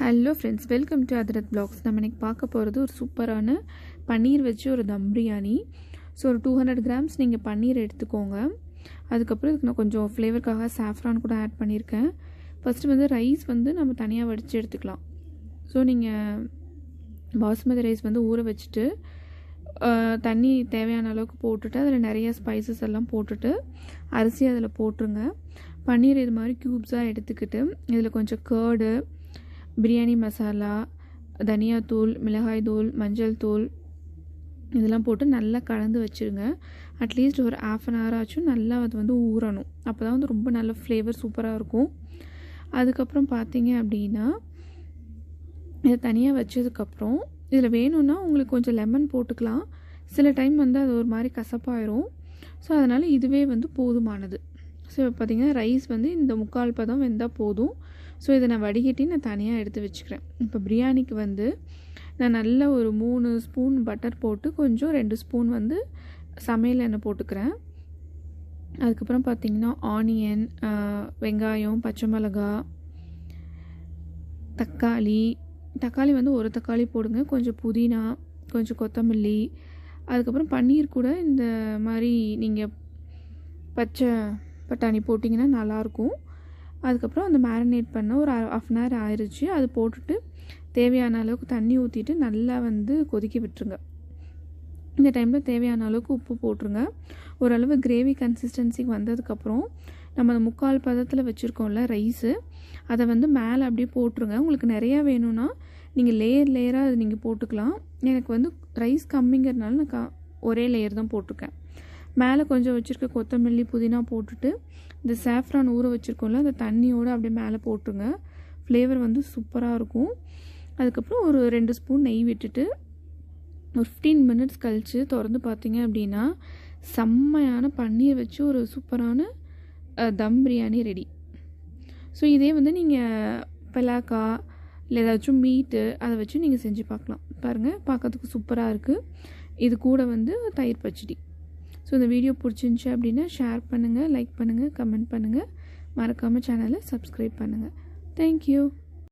Hello friends welcome to Athirath blogs நம்ம இன்னைக்கு பார்க்க போகிறது ஒரு சூப்பரான பன்னீர் வச்சு ஒரு தம் பிரியாணி. ஸோ ஒரு டூ ஹண்ட்ரட் கிராம்ஸ் நீங்கள் பன்னீர் எடுத்துக்கோங்க. அதுக்கப்புறம் இதுக்கு நான் கொஞ்சம் ஃப்ளேவருக்காக சாஃப்ரான் கூட ஆட் பண்ணியிருக்கேன். ஃபஸ்ட்டு வந்து ரைஸ் வந்து நம்ம தனியாக வடித்து எடுத்துக்கலாம். ஸோ நீங்கள் பாஸ்மதி ரைஸ் வந்து ஊற வச்சுட்டு தண்ணி தேவையான அளவுக்கு போட்டுட்டு அதில் நிறைய ஸ்பைசஸ் எல்லாம் போட்டுட்டு அரிசி அதில் போட்டுருங்க. பன்னீர் இது மாதிரி க்யூப்ஸாக எடுத்துக்கிட்டு இதில் கொஞ்சம் கேர்டு பிரியாணி மசாலா தனியாத்தூள் மிளகாய் தூள் மஞ்சள் தூள் இதெல்லாம் போட்டு நல்லா கலந்து வச்சுருங்க. அட்லீஸ்ட் ஒரு ஆஃப் அன் ஹவர் ஆச்சும் நல்லா அது வந்து ஊறணும். அப்போ தான் வந்து ரொம்ப நல்ல ஃப்ளேவர் சூப்பராக இருக்கும். அதுக்கப்புறம் பார்த்தீங்க அப்படின்னா இதை தனியாக வச்சதுக்கப்புறம் இதில் வேணும்னா உங்களுக்கு கொஞ்சம் லெமன் போட்டுக்கலாம். சில டைம் வந்து அது ஒரு மாதிரி கசப்பாயிரும். ஸோ அதனால் இதுவே வந்து போதுமானது. ஸோ இப்போ பார்த்தீங்கன்னா ரைஸ் வந்து இந்த முக்கால் பதம் வெந்தால் போதும். ஸோ இதை நான் வடிகட்டி நான் தனியாக எடுத்து வச்சுக்கிறேன். இப்போ பிரியாணிக்கு வந்து நான் நல்ல ஒரு மூணு ஸ்பூன் பட்டர் போட்டு கொஞ்சம் ரெண்டு ஸ்பூன் வந்து சமையல் எண்ணெய் போட்டுக்கிறேன். அதுக்கப்புறம் பார்த்தீங்கன்னா ஆனியன் வெங்காயம் பச்சை மிளகா தக்காளி. தக்காளி வந்து ஒரு தக்காளி போடுங்க. கொஞ்சம் புதினா கொஞ்சம் கொத்தமல்லி. அதுக்கப்புறம் பன்னீர் கூட இந்த மாதிரி நீங்கள் பச்சை பட்டாணி போட்டிங்கன்னா நல்லாயிருக்கும். அதுக்கப்புறம் அந்த மேரினேட் பண்ண ஒரு ஆஃப் அன் ஹவர் ஆயிடுச்சு அது போட்டுட்டு தேவையான அளவுக்கு தண்ணி ஊற்றிட்டு நல்லா வந்து கொதிக்க விட்டுருங்க. இந்த டைமில் தேவையான அளவுக்கு உப்பு போட்டுருங்க. ஓரளவு கிரேவி கன்சிஸ்டன்சிக்கு வந்ததுக்கப்புறம் நம்ம அந்த முக்கால் பதத்தில் வச்சுருக்கோம்ல ரைஸு அதை வந்து மேலே அப்படியே போட்டுருங்க. உங்களுக்கு நிறையா வேணும்னா நீங்கள் லேயர் லேயராக அது நீங்கள் போட்டுக்கலாம். எனக்கு வந்து ரைஸ் கம்மிங்கிறதுனால நான் கா ஒரே லேயர் தான் போட்டிருக்கேன். மேலே கொஞ்சம் வச்சுருக்க கொத்தமல்லி புதினா போட்டுட்டு இந்த சாஃப்ரான் ஊற வச்சுருக்கோம்ல அந்த தண்ணியோடு அப்படியே மேலே போட்டுருங்க. ஃப்ளேவர் வந்து சூப்பராக இருக்கும். அதுக்கப்புறம் ஒரு ரெண்டு ஸ்பூன் நெய் விட்டுட்டு ஒரு ஃபிஃப்டீன் மினிட்ஸ் கழித்து திறந்து பார்த்தீங்க அப்படின்னா செம்மையான பன்னீர் வச்சு ஒரு சூப்பரான தம் பிரியாணி ரெடி ஸோ இதே வந்து நீங்கள் பலாக்கா இல்லை ஏதாச்சும் மீட்டு அதை வச்சு நீங்கள் செஞ்சு பார்க்கலாம். பாருங்கள் பார்க்கறதுக்கு சூப்பராக இருக்குது இது கூட வந்து தயிர் பச்சடி. ஸோ இந்த வீடியோ பிடிச்சிருந்துச்சி அப்படின்னா ஷேர் பண்ணுங்கள் லைக் பண்ணுங்கள் கமெண்ட் பண்ணுங்கள் மறக்காமல் சேனலை சப்ஸ்கிரைப் பண்ணுங்கள் தேங்க்யூ